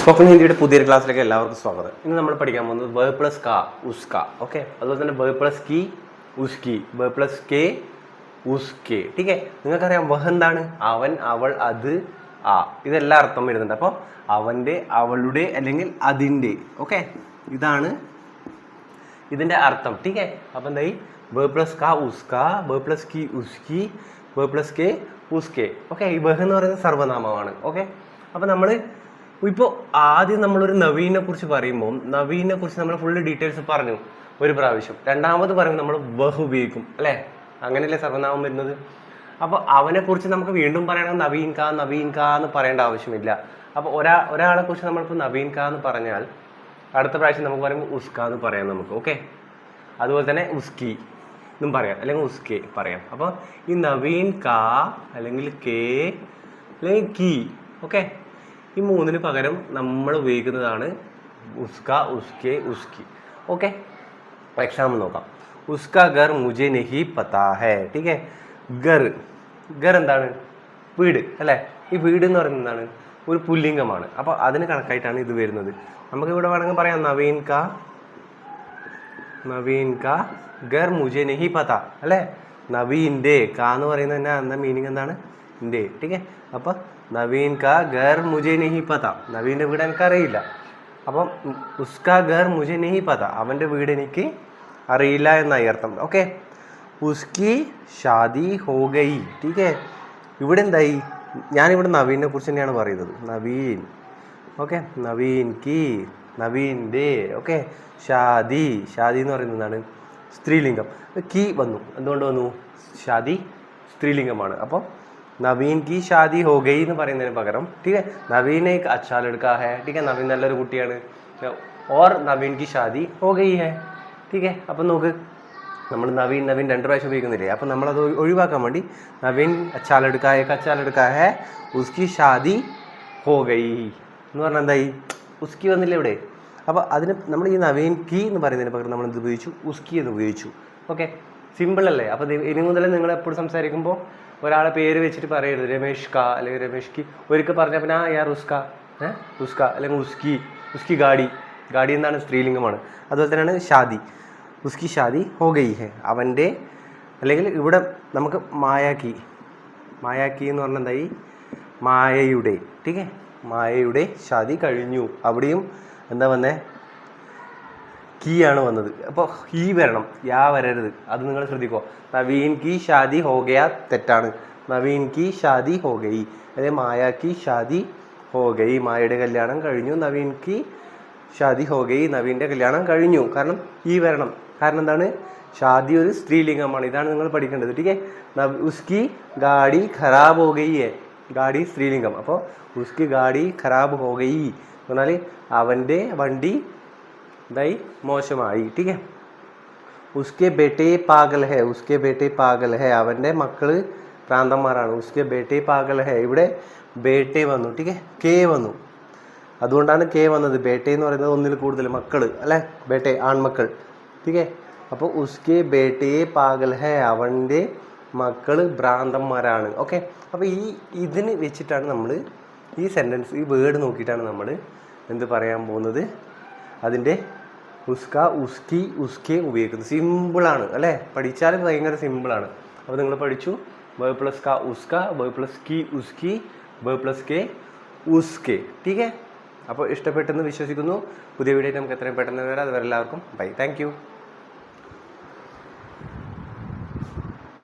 Spoken ഹിന്ദിയുടെ പുതിയൊരു ക്ലാസ്സിലേക്ക് എല്ലാവർക്കും സ്വാഗതം. ഇന്ന് നമ്മൾ പഠിക്കാൻ പോകുന്നത് ബേ പ്ലസ് കാ ഉസ്ക ഓക്കെ അതുപോലെ തന്നെ ബേ പ്ലസ് കി ഉസ്കി ബേ പ്ലസ് കെ ഉസ്കെ ടീക്കെ നിങ്ങൾക്കറിയാം വഹ് എന്താണ്? അവൻ അവൾ അത് ആ. ഇതെല്ലാം അർത്ഥം വരുന്നുണ്ട്. അപ്പോൾ അവന്റെ അവളുടെ അല്ലെങ്കിൽ അതിന്റെ ഓക്കെ ഇതാണ് ഇതിന്റെ അർത്ഥം. ടീക്കെ അപ്പം എന്തായി? വേ പ്ലസ് കാ ഉസ്ക വേ പ്ലസ് കി ഉസ്കി വേ പ്ലസ് കെ ഉസ്കെ ഓക്കെ ഈ ബഹ് എന്ന് പറയുന്നത് സർവനാമമാണ്. ഓക്കെ അപ്പം നമ്മൾ ഇപ്പോൾ ആദ്യം നമ്മളൊരു നവീനെ കുറിച്ച് പറയുമ്പോൾ നവീനെ കുറിച്ച് നമ്മൾ ഫുൾ ഡീറ്റെയിൽസ് പറഞ്ഞു ഒരു പ്രാവശ്യം. രണ്ടാമത് പറയുമ്പോൾ നമ്മൾ ബഹ് ഉപയോഗിക്കും അല്ലേ? അങ്ങനെയല്ലേ സർവനാമം വരുന്നത്? അപ്പോൾ അവനെക്കുറിച്ച് നമുക്ക് വീണ്ടും പറയണം നവീൻ കാ നവീൻ കാ എന്ന് പറയേണ്ട ആവശ്യമില്ല. അപ്പോൾ ഒരാ ഒരാളെ കുറിച്ച് നമ്മളിപ്പോൾ നവീൻ കാ എന്ന് പറഞ്ഞാൽ അടുത്ത പ്രാവശ്യം നമുക്ക് പറയുമ്പോൾ ഉസ്ക എന്ന് പറയാം നമുക്ക് ഓക്കെ അതുപോലെ തന്നെ ഉസ്കി എന്നും പറയാം അല്ലെങ്കിൽ ഉസ്കെ പറയാം. അപ്പോൾ ഈ നവീൻ കാ അല്ലെങ്കിൽ കെ അല്ലെങ്കിൽ കി ഓക്കെ ഈ മൂന്നിന് പകരം നമ്മൾ ഉപയോഗിക്കുന്നതാണ് ഉസ്ക ഉസ്കെ ഉസ്കി. ഓക്കെ എക്സാമ്പിൾ നോക്കാം. ഉസ്ക ഗർ മുജെ നെഹി പതാ ഹേ ടീക്കെ ഗർ. ഗർ എന്താണ്? വീട് അല്ലേ? ഈ വീട് എന്ന് പറയുന്നത് എന്താണ്? ഒരു പുല്ലിംഗമാണ്. അപ്പോൾ അതിന് കണക്കായിട്ടാണ് ഇത് വരുന്നത്. നമുക്ക് ഇവിടെ വേണമെങ്കിൽ പറയാം നവീൻ കാ നവീൻ കാ ഗർ മുജെ നെഹി പത. അല്ലേ? നവീന്റെ കാ എന്ന് പറയുന്നത് തന്നെ എന്താ മീനിങ് എന്താണ്? ഇന്റെ ടീക്കെ അപ്പം നവീൻ കാ ഗർ മുജെ നെഹി പത. നവീന്റെ വീട് എനിക്കറിയില്ല. അപ്പം ഉസ്ക ഗർ മുജെ നെഹി പത. അവന്റെ വീട് എനിക്ക് അറിയില്ല എന്നായി അർത്ഥം. ഓക്കെ? ഉസ്കി ഷാദി ഹോ ടീക്കെ ഇവിടെ എന്തായി? ഞാനിവിടെ നവീനെ കുറിച്ച് തന്നെയാണ് പറയുന്നത്. നവീൻ. ഓക്കെ? നവീൻ കി നവീന്റെ ഓക്കെ? ഷാദി. ഷാദി എന്ന് പറയുന്നതാണ് സ്ത്രീലിംഗം. കി വന്നു. എന്തുകൊണ്ട് വന്നു? ഷാദി സ്ത്രീലിംഗമാണ്. അപ്പോൾ നവീൻ കി ഷാദി ഹോ ഗയി എന്ന് പറയുന്നതിന് പകരം ടീക്കെ നവീനെ അച്ചാൽ എടുക്കാ ഹെ. ടീക്കെ നവീൻ നല്ലൊരു കുട്ടിയാണ്. ഓർ നവീൻ കി ഷാദി ഹോ ഗയി ഹേ. ടീക്കെ അപ്പം നോക്ക് നമ്മൾ നവീൻ നവീൻ രണ്ട് പ്രാവശ്യം ഉപയോഗിക്കുന്നില്ലേ? അപ്പം നമ്മളത് ഒഴി- ഒഴിവാക്കാൻ വേണ്ടി നവീൻ അച്ചാൽ എടുക്കാ ഹേ അച്ചാൽ എടുക്കാ ഹേ ഉസ്കി ഷാദി ഹോ ഗയി എന്ന് പറഞ്ഞാൽ എന്തായി? ഉസ്കി വന്നില്ല ഇവിടെ? അപ്പോൾ അതിന് നമ്മൾ ഈ നവീൻ കി എന്ന് പറയുന്നതിന് പകരം നമ്മൾ എന്ത് ഉപയോഗിച്ചു? ഉസ്കി എന്ന് ഉപയോഗിച്ചു. ഓക്കെ? സിമ്പിൾ അല്ലേ? അപ്പോൾ ഇനി മുതൽ നിങ്ങൾ എപ്പോഴും സംസാരിക്കുമ്പോൾ ഒരാളെ പേര് വെച്ചിട്ട് പറയരുത്. രമേഷ് ക അല്ലെങ്കിൽ രമേഷ് കി. ഒരിക്കൽ പറഞ്ഞാൽ പിന്നെ ആ യാർ ഉസ്ക ഏഹ് ഉസ്ക അല്ലെങ്കിൽ ഉസ്കി ഉസ്കി ഗാഡി. ഗാഡി എന്നാണ് സ്ത്രീലിംഗമാണ്. അതുപോലെ തന്നെയാണ് ഷാദി. ഉസ്കി ഷാദി ഹോ ഗയി ഹെ. അവന്റെ അല്ലെങ്കിൽ ഇവിടെ നമുക്ക് മായാക്കി. മായാക്കി എന്ന് പറഞ്ഞാൽ എന്തായി? മായയുടെ. ടീക്കെ മായയുടെ ഷാദി കഴിഞ്ഞു. അവിടെയും എന്താ വന്നേ? കീ ആണ് വന്നത്. അപ്പോൾ ഹീ വരണം യാ വരരുത്. അത് നിങ്ങൾ ശ്രദ്ധിക്കോ. നവീൻ കി ഷാദി ഹോഗയാ തെറ്റാണ്. നവീൻ കി ഷാദി ഹോഗയി. അതായത് മായ കി ഷാദി ഹോഗയി. മായയുടെ കല്യാണം കഴിഞ്ഞു. നവീൻ കി ഷാദി ഹോഗയി. നവീന്റെ കല്യാണം കഴിഞ്ഞു. കാരണം ഈ വരണം. കാരണം എന്താണ്? ഷാദി ഒരു സ്ത്രീലിംഗമാണ്. ഇതാണ് നിങ്ങൾ പഠിക്കേണ്ടത്. ടീക്കെ ഉസ്കി ഗാഡി ഖരാബ് ഹോ ഗയി ഹെ ഗാഡി സ്ത്രീലിംഗം. അപ്പോൾ ഉസ്കി ഗാഡി ഖരാബ് ഹോഗയി എന്ന് പറഞ്ഞാൽ അവന്റെ വണ്ടി ഇതായി മോശമായി है? उसके बेटे पागल है उसके बेटे पागल है അവന്റെ മക്കൾ പ്രാന്തന്മാരാണ്. ഉസ്കെ ബേട്ടെ പാഗൽ ഹെ ഇവിടെ ബേട്ടെ വന്നു ടീക്കെ കെ വന്നു അതുകൊണ്ടാണ് കെ വന്നത്. ബേട്ടെ എന്ന് പറയുന്നത് ഒന്നിൽ കൂടുതൽ മക്കൾ അല്ലേ? ബേട്ടെ ആൺമക്കൾ ടീക്കെ അപ്പോൾ ഉസ്കെ ബേട്ടെ പാഗൽ ഹെ അവന്റെ മക്കൾ ഭ്രാന്തന്മാരാണ് ഓക്കെ അപ്പോൾ ഈ ഇതിന് വെച്ചിട്ടാണ് നമ്മൾ ഈ സെന്റൻസ് ഈ വേർഡ് നോക്കിയിട്ടാണ് നമ്മൾ എന്ത് പറയാൻ പോകുന്നത്? അതിന്റെ ഉസ്ക ഉസ്കി ഉസ്കെ ഉപയോഗിക്കുന്നത് സിമ്പിളാണ് അല്ലേ? പഠിച്ചാൽ ഭയങ്കര സിമ്പിളാണ് അപ്പോൾ നിങ്ങൾ പഠിച്ചു. ബ പ്ലസ് ക ഉസ്ക ബ പ്ലസ് കി ഉസ്കി ബ പ്ലസ് കെ ഉസ്കെ. ടീക്കെ അപ്പോൾ ഇഷ്ടപ്പെട്ടെന്ന് വിശ്വസിക്കുന്നു. പുതിയ വീഡിയോ നമുക്ക് എത്രയും പെട്ടെന്ന് വരാം. അതുവരെ എല്ലാവർക്കും ബൈ താങ്ക്